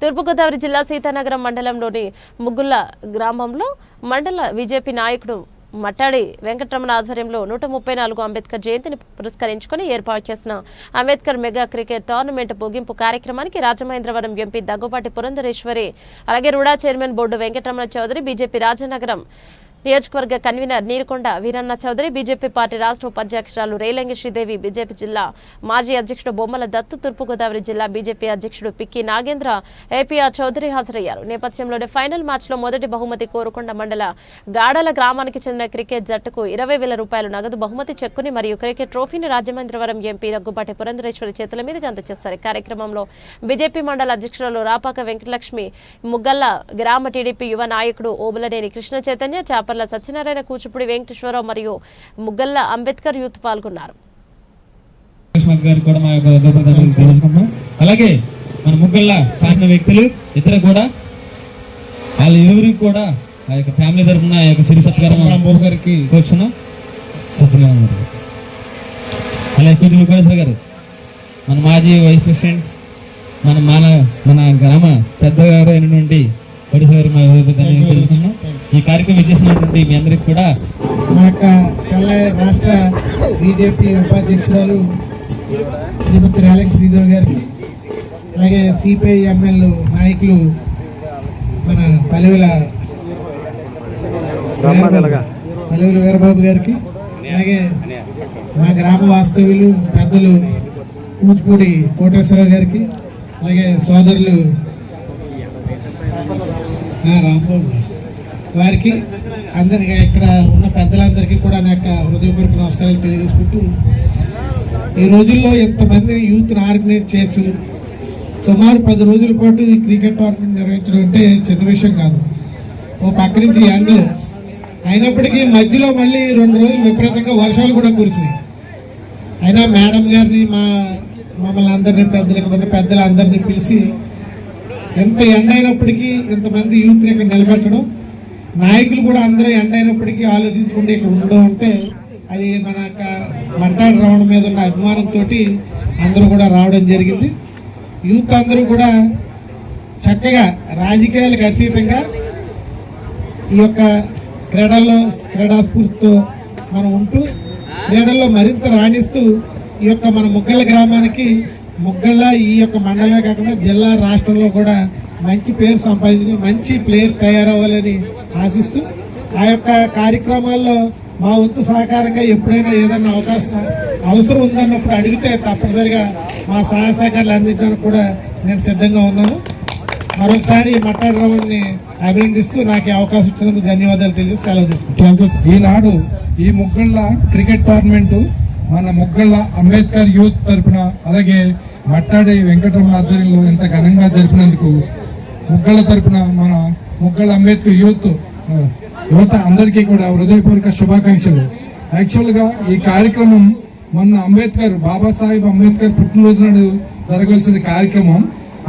తూర్పుగోదావరి జిల్లా సీతానగరం మండలంలోని ముగ్గుల గ్రామంలో మండల బీజేపీ నాయకుడు మట్టాడి వెంకటరమణ ఆధ్వర్యంలో నూట ముప్పై నాలుగు అంబేద్కర్ జయంతిని పురస్కరించుకుని ఏర్పాటు చేసిన అంబేద్కర్ మెగా క్రికెట్ టోర్నమెంట్ ముగింపు కార్యక్రమానికి రాజమహేంద్రవరం ఎంపీ దగ్గుబాటి పురంధరేశ్వరి అలాగే RUDA chairman board Venkataramana Chowdary BJP Rajanagaram నియోజకవర్గ convener Neerukonda Veeranna Chowdary BJP party రాష్ట్ర ఉపాధ్యక్షురాలు రేలంగి శ్రీదేవి బీజేపీ జిల్లా మాజీ అధ్యక్షుడు బొమ్మల దత్తు తూర్పుగోదావరి జిల్లా బీజేపీ అధ్యక్షుడు పిక్కి నాగేంద్ర ఏపీఆర్ చౌదరి హాజరయ్యారు. నేపథ్యంలోనే ఫైనల్ మ్యాచ్లో మొదటి బహుమతి కోరుకొండ మండల గాడల గ్రామానికి చెందిన క్రికెట్ జట్టుకు ఇరవై వేల రూపాయలు నగదు బహుమతి చెక్కుని మరియు క్రికెట్ ట్రోఫీని రాజమహేంద్రవరం ఎంపీ రగ్గుపాటి పురంధరేశ్వరి చేతుల మీదుగా అందజేస్తారు కార్యక్రమంలో బీజేపీ మండల అధ్యక్షురాలు రాపాక వెంకటలక్ష్మి ముగ్గల్ల గ్రామ టీడీపీ యువ నాయకుడు ఓబులనేని కృష్ణ చైతన్య చాప చాపర్ల సత్యనారాయణ కూచిపూడి వెంకటేశ్వరరావు మరియు ముగ్గల్ల అంబేద్కర్ యూత్ పాల్గొన్నారు. అలాగే మన ముగ్గుల స్థానిక వ్యక్తులు ఇతర కూడా వాళ్ళ ఇరువురికి కూడా ఆ యొక్క ఫ్యామిలీ తరఫున ఆ యొక్క చిరు సత్కారం గారికి కూర్చున్నాం. సత్యనారాయణ గారు. అలాగే కుజులు కోటేశ్వర గారు మన మాజీ వైస్ ప్రెసిడెంట్ మన మాన మన గ్రామ పెద్దగారు అయినటువంటి గారు మా తెలుసుకున్నాం ఈ కార్యక్రమం ఇచ్చేసినటువంటి మీ అందరికి కూడా మా యొక్క చెల్ల రాష్ట్ర బీజేపీ ఉపాధ్యక్షురాలు శ్రీమతి రేలంగి శ్రీదేవి గారికి అలాగే సిపిఐ ఎమ్మెల్యే నాయకులు మన పల్లెల పల్లెల వీరబాబు గారికి అలాగే మా గ్రామ వాస్తవ్యులు పెద్దలు కూచిపూడి కోటేశ్వరరావు గారికి అలాగే సోదరులు రాంబాబు. వారికి అందరికి ఇక్కడ ఉన్న పెద్దలందరికీ కూడా నా యొక్క హృదయపూర్వక నమస్కారాలు తెలియజేసుకుంటూ ఈ రోజుల్లో ఎంతమందిని యూత్ని ఆర్గనైజ్ చేయొచ్చు? సుమారు పది రోజుల పాటు ఈ క్రికెట్ టోర్నమెంట్ నిర్వహించడం అంటే చిన్న విషయం కాదు. ఓ పక్క నుంచి ఎండలు. అయినప్పటికీ మధ్యలో మళ్ళీ రెండు రోజులు విపరీతంగా వర్షాలు కూడా కురిసినాయి. అయినా మేడం గారిని మా మమ్మల్ని అందరినీ పెద్దలు ఇక్కడ ఉన్న పెద్దలు అందరినీ పిలిచి ఎంత ఎండ అయినప్పటికీ ఇంతమంది యూత్ని ఇక్కడ నిలబెట్టడం. నాయకులు కూడా అందరూ ఎండ అయినప్పటికీ ఆలోచించుకుంటే ఇక్కడ ఉండడం అంటే అది మన యొక్క మంటాడు రావడం మీద ఉన్న అభిమానంతో అందరూ కూడా రావడం జరిగింది. యూత్ అందరూ కూడా చక్కగా రాజకీయాలకు అతీతంగా ఈ యొక్క క్రీడల్లో క్రీడాస్ఫూర్తితో మనం ఉంటూ క్రీడల్లో మరింత రాణిస్తూ ఈ యొక్క మన ముగ్గల గ్రామానికి ముగ్గళ్ళ ఈ యొక్క మండలమే కాకుండా జిల్లా రాష్ట్రంలో కూడా మంచి పేరు సంపాదించుకుని మంచి ప్లేయర్స్ తయారవ్వాలని ఆశిస్తూ ఆ యొక్క కార్యక్రమాల్లో మా వంతు సహకారంగా ఎప్పుడైనా ఏదైనా అవకాశం అవసరం ఉందన్నప్పుడు అడిగితే తప్పనిసరిగా మా సహాయ సహకారాలు అందించడానికి కూడా నేను సిద్ధంగా ఉన్నాను. మరొకసారి మట్టాడరావుని అభినందిస్తూ నాకు ఈ అవకాశం ఇచ్చినందుకు ధన్యవాదాలు తెలియజేసి సెలవు తీసుకుంటాను ఈనాడు ఈ ముగ్గళ్ళ క్రికెట్ టోర్నమెంట్ మన ముగ్గళ్ళ అంబేద్కర్ యూత్ తరపున అలాగే మట్టాడి వెంకటరమణ ఆధ్వర్యంలో ఇంత ఘనంగా జరిపినందుకు ముగ్గళ్ళ తరపున మన ముగ్గళ్ళ అంబేద్కర్ యూత్ యువత అందరికీ కూడా హృదయపూర్వక శుభాకాంక్షలు. యాక్చువల్గా ఈ కార్యక్రమం మొన్న అంబేద్కర్ బాబాసాహెబ్ అంబేద్కర్ పుట్టినరోజు నాడు జరగాల్సిన కార్యక్రమం.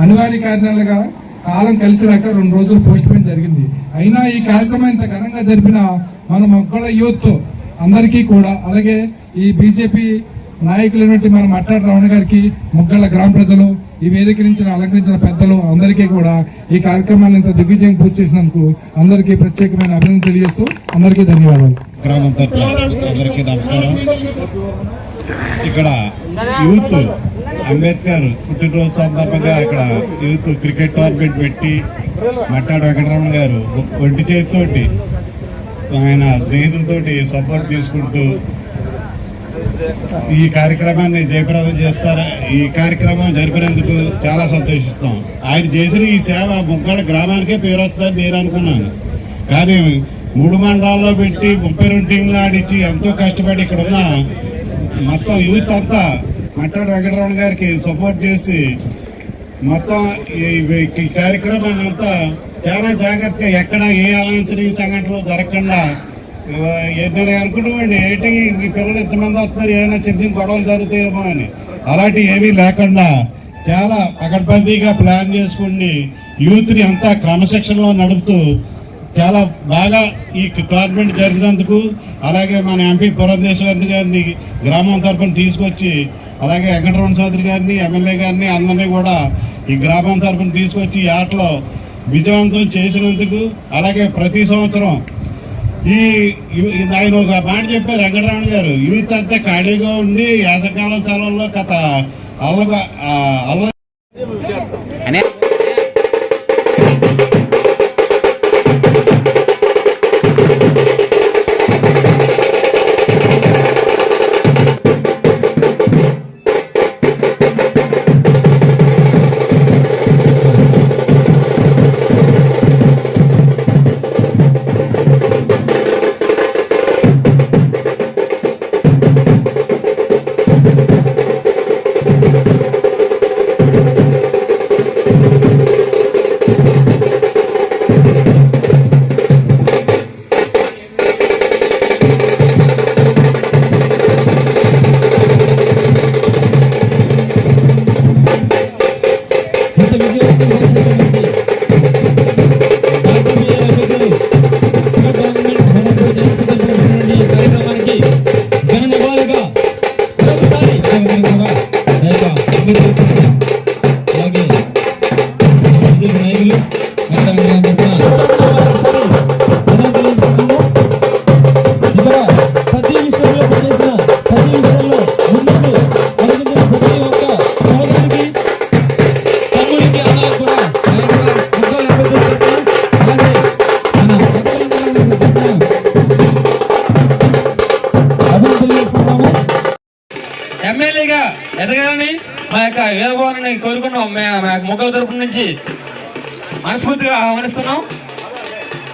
అనివార్య కారణాలుగా కాలం కలిసి రాక రెండు రోజులు పోస్ట్ పోయిన జరిగింది. అయినా ఈ కార్యక్రమం ఇంత ఘనంగా జరిపిన మన మొక్కల యూత్ అందరికీ కూడా అలాగే ఈ బీజేపీ నాయకులైనటువంటి మన మట్టాడు రమణ గారికి ముగ్గళ్ళ గ్రామ ప్రజలు ఈ వేదిక నుంచి అలంకరించిన పెద్దలు అందరికీ కూడా ఈ కార్యక్రమాన్ని ఇంత దిగ్విజయం పూర్తి చేసినందుకు అందరికీ ప్రత్యేకమైన అభినందన తెలియజేస్తూ అందరికీ ధన్యవాదాలు. గ్రామం అందరికీ నమస్కారం. ఇక్కడ యూత్ అంబేద్కర్ పుట్టినరోజు సందర్భంగా ఇక్కడ యూత్ క్రికెట్ టోర్నమెంట్ పెట్టి మట్టాడు వెంకటరమణ గారు ఒంటి చేతితోటి ఆయన స్నేహితులతోటి సపోర్ట్ తీసుకుంటూ ఈ కార్యక్రమాన్ని జయప్రదం చేస్తారా? ఈ కార్యక్రమం జరిపినందుకు చాలా సంతోషిస్తాం. ఆయన చేసిన ఈ సేవ ముగ్గడ గ్రామానికే పేరు వస్తుందని నేను అనుకున్నాను. కానీ మూడు మండలాల్లో పెట్టి ముప్పై రెండు టీంలు ఆడించి ఎంతో కష్టపడి ఇక్కడ ఉన్న మొత్తం యూత్ అంతా మట్టాడు వెంకటరమణ గారికి సపోర్ట్ చేసి మొత్తం ఈ ఈ కార్యక్రమాన్ని అంతా చాలా జాగ్రత్తగా ఎక్కడ ఏ అవాంఛనీయ సంఘటనలు జరగకుండా నేను అనుకుంటామండి? ఏంటి? ఈ పిల్లలు ఎంతమంది వస్తున్నారు? ఏమైనా చిన్న గొడవలు జరుగుతాయేమో అని. అలాంటివి ఏమీ లేకుండా చాలా పకడ్బందీగా ప్లాన్ చేసుకుని యూత్ని అంతా క్రమశిక్షణలో నడుపుతూ చాలా బాగా ఈ టోర్నమెంట్ జరిగినందుకు అలాగే మన ఎంపీ పురంధేశ్వరి గారిని గ్రామం తరఫున తీసుకొచ్చి అలాగే వెంకటరమణ చౌదరి గారిని ఎమ్మెల్యే గారిని అందరినీ కూడా ఈ గ్రామం తరపున తీసుకొచ్చి ఈ ఆటలో విజయవంతం చేసినందుకు అలాగే ప్రతి సంవత్సరం ఈ ఆయన ఒక మాట చెప్పారు వెంకటరమణ గారు యూత్ అంతా ఖాళీగా ఉండి యాసకాల సెలవుల్లో కథ అల్లగా ఆ, అల్ల ఆ అలాగే బీజేపీ నాయకులు ప్రతి విషయంలో పనిచేసిన ప్రతి విషయంలో ప్రతి ఒక్క సోదరుడికి తమ్ముడికి కూడా ఎమ్మెల్యేగా ఎదగాలని మా యొక్క వేదభవనాన్ని కోరుకున్నాం. మా యొక్క మొక్కల తరపు నుంచి మనస్ఫూర్తిగా ఆహ్వానిస్తున్నాం.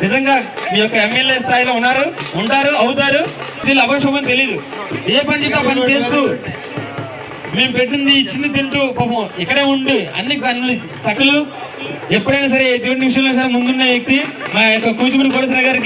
నిజంగా మీ యొక్క ఎమ్మెల్యే స్థాయిలో ఉన్నారు ఉంటారు అవుతారు. దీని అపశుభం తెలియదు ఏ పని చెప్పి పని చేస్తూ మేము పెట్టింది ఇచ్చింది తింటూ పాపం ఇక్కడే ఉండి అన్ని అన్ని చక్కలు. ఎప్పుడైనా సరే ఎటువంటి విషయంలో సరే ముందున్న వ్యక్తి మా యొక్క కూచిపూడి కోడసిన గారికి